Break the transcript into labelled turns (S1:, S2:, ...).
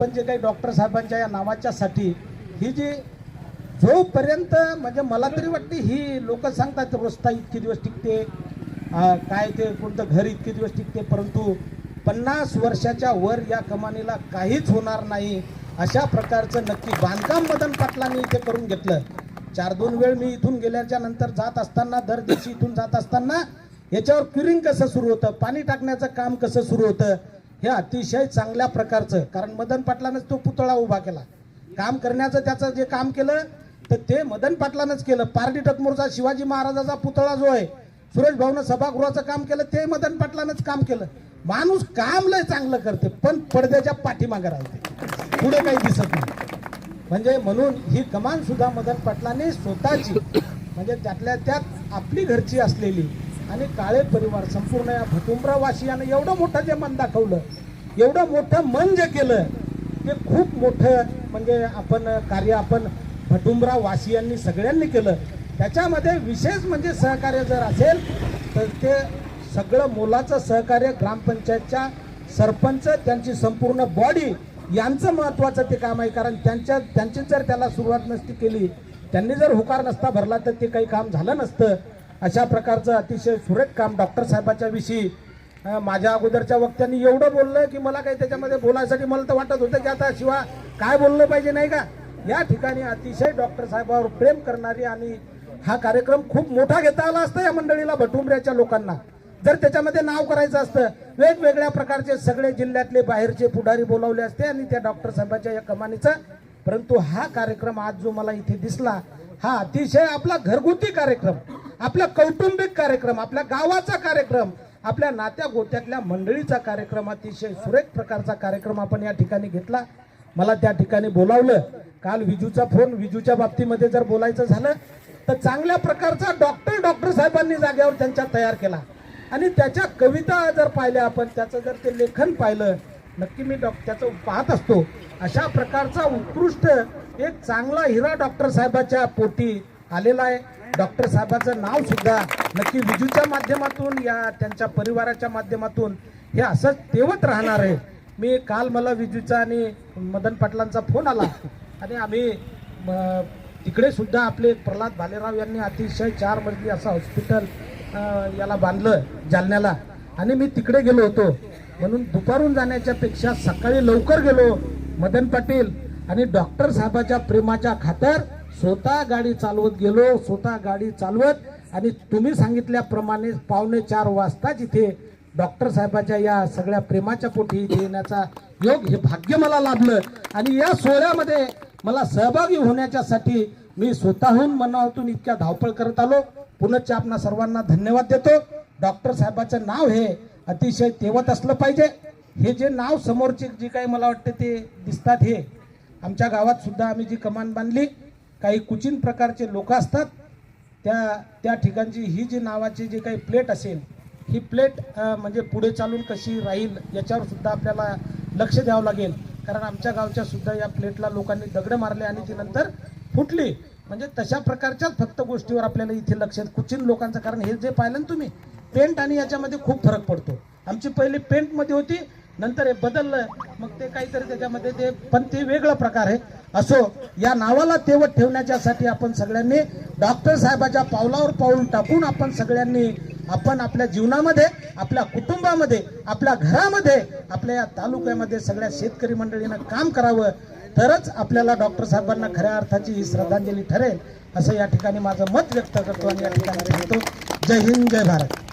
S1: पण जे काही डॉक्टर साहेबांच्या या नावाच्या साठी ही जी जोपर्यंत म्हणजे मला तरी वाटते ही लोक सांगतात रस्ता इतके दिवस टिकते काय ते कोणतं घर इतके दिवस टिकते परंतु पन्नास वर्षाच्या वर या कमानीला काहीच होणार नाही अशा प्रकारचं नक्की बांधकाम मदन पाटलांनी इथे करून घेतलं. चार दोन वेळ मी इथून गेल्याच्यानंतर जात असताना दर दिवशी इथून जात असताना याच्यावर क्युरिंग कसं सुरू होतं पाणी टाकण्याचं काम कसं सुरू होतं हे अतिशय चांगल्या प्रकारचं कारण मदन पाटलानंच तो पुतळा उभा केला. काम करण्याचं त्याचं जे काम केलं तर ते मदन पाटलानंच केलं. पारडी टकमोरचा शिवाजी महाराजाचा पुतळा जो आहे सुरेश भाऊनं सभागृहाचं काम केलं ते मदन पाटलानंच काम केलं. माणूस काम लय चांगलं करते पण पडद्याच्या पाठीमागे राहते. पुढे काही दिसत नाही. म्हणजे म्हणून ही कमान सुद्धा मदन पाटलाने स्वतःची म्हणजे त्यातल्या त्यात आपली घरची असलेली आणि काळे परिवार संपूर्ण या भटुंबरा वासियानं एवढं मोठं जे मन दाखवलं एवढं मोठं मन जे केलं ते खूप मोठं म्हणजे आपण कार्य आपण भटुंबरा वासियांनी सगळ्यांनी केलं. त्याच्यामध्ये विशेष म्हणजे सहकार्य जर असेल तर ते सगळं मोलाचं सहकार्य ग्रामपंचायतच्या सरपंच त्यांची संपूर्ण बॉडी यांचं महत्त्वाचं ते काम आहे. कारण त्यांच्या त्यांची जर त्याला सुरुवात नसती केली त्यांनी जर होकार नसता भरला तर ते काही काम झालं नसतं. अशा प्रकारचं अतिशय सुरेख काम डॉक्टर साहेबाच्या विषयी माझ्या अगोदरच्या वक्त्यांनी एवढं बोललं की मला काही त्याच्यामध्ये बोलायसाठी मला तर वाटत होतं की आता शिवा काय बोललं पाहिजे नाही का? या ठिकाणी अतिशय डॉक्टर साहेबावर प्रेम करणारी आणि हा कार्यक्रम खूप मोठा घेता आला असता या मंडळीला भटुंबऱ्याच्या लोकांना. जर त्याच्यामध्ये नाव करायचं असतं वेगवेगळ्या प्रकारचे सगळे जिल्ह्यातले बाहेरचे पुढारी बोलावले असते आणि त्या डॉक्टर साहेबाच्या या कमानीचा परंतु हा कार्यक्रम आज जो मला इथे दिसला हा अतिशय आपला घरगुती कार्यक्रम. आपला कौटुंबिक कार्यक्रम आपल्या गावाचा कार्यक्रम आपल्या नात्या गोत्यातल्या मंडळीचा कार्यक्रम अतिशय सुरेख प्रकारचा कार्यक्रम आपण या ठिकाणी घेतला. मला त्या ठिकाणी बोलावलं. काल विजूचा फोन विजूच्या बाबतीमध्ये जर बोलायचं झालं तर चांगल्या प्रकारचा डॉक्टर डॉक्टर साहेबांनी जागेवर त्यांच्या तयार केला. आणि त्याच्या कविता जर पाहिल्या आपण त्याचं जर ते लेखन पाहिलं नक्की मी डॉ त्याचं पाहत असतो. अशा प्रकारचा उत्कृष्ट एक चांगला हिरा डॉक्टर साहेबाच्या पोटी आलेला आहे. डॉक्टर साहेबाचं नाव सुद्धा नक्की विजूच्या माध्यमातून या त्यांच्या परिवाराच्या माध्यमातून हे असंच तेवत राहणार आहे. मी काल मला विजूचा आणि मदन पाटलांचा फोन आला. आणि आम्ही तिकडे सुद्धा आपले प्रल्हाद भालेराव यांनी अतिशय चार मजली असं हॉस्पिटल याला बांधलं जालन्याला. आणि मी तिकडे गेलो होतो. म्हणून दुपारून जाण्याच्या पेक्षा सकाळी लवकर गेलो मदन पाटील आणि डॉक्टर साहेबाच्या प्रेमाच्या खातर स्वतः गाडी चालवत गेलो स्वतः गाडी चालवत आणि तुम्ही सांगितल्याप्रमाणे पावणे चार वाजता जिथे डॉक्टर साहेबाच्या या सगळ्या प्रेमाच्या पोटी इथे येण्याचा योग हे भाग्य मला लाभलं. आणि या सोहळ्यामध्ये मला सहभागी होण्याच्यासाठी मी स्वतःहून मनातून इतक्या धावपळ करत आलो. पुनश्च आपणा सर्वांना धन्यवाद देतो. डॉक्टर साहेबाचं नाव हे अतिशय तेवत असलं पाहिजे. हे जे नाव समोरचे जे काही मला वाटते ते दिसतात हे. आमच्या गावात सुद्धा आम्ही जी कमान बांधली काही कुचिन प्रकारचे लोक असतात त्या त्या ठिकाणची ही जी नावाची जी काही प्लेट असेल ही प्लेट म्हणजे पुढे चालून कशी राहील याच्यावर सुद्धा आपल्याला लक्ष द्यावं लागेल. कारण आमच्या गावच्या सुद्धा या प्लेटला लोकांनी दगडं मारले आणि ती नंतर फुटली. म्हणजे तशा प्रकारच्याच फक्त गोष्टीवर आपल्याला इथे लक्ष कुचिन लोकांचं. कारण हे जे पाहिलं ना तुम्ही पेंट आणि याच्यामध्ये खूप फरक पडतो. आमची पहिली पेंटमध्ये होती नंतर हे बदललं मग ते काहीतरी त्याच्यामध्ये ते पण ते वेगळा प्रकार आहे. असो या नावाला तेवत ठेवण्याच्यासाठी आपण सगळ्यांनी डॉक्टर साहेबाच्या पावलावर पाऊल टाकून आपण सगळ्यांनी आपण आपल्या जीवनामध्ये आपल्या कुटुंबामध्ये आपल्या घरामध्ये आपल्या या तालुक्यामध्ये सगळ्या शेतकरी मंडळीनं काम करावं. तरच आपल्याला डॉक्टर साहेबांना खऱ्या अर्थाची ही श्रद्धांजली ठरेल असं या ठिकाणी माझं मत व्यक्त करतो आणि या ठिकाणी जय हिंद जय भारत.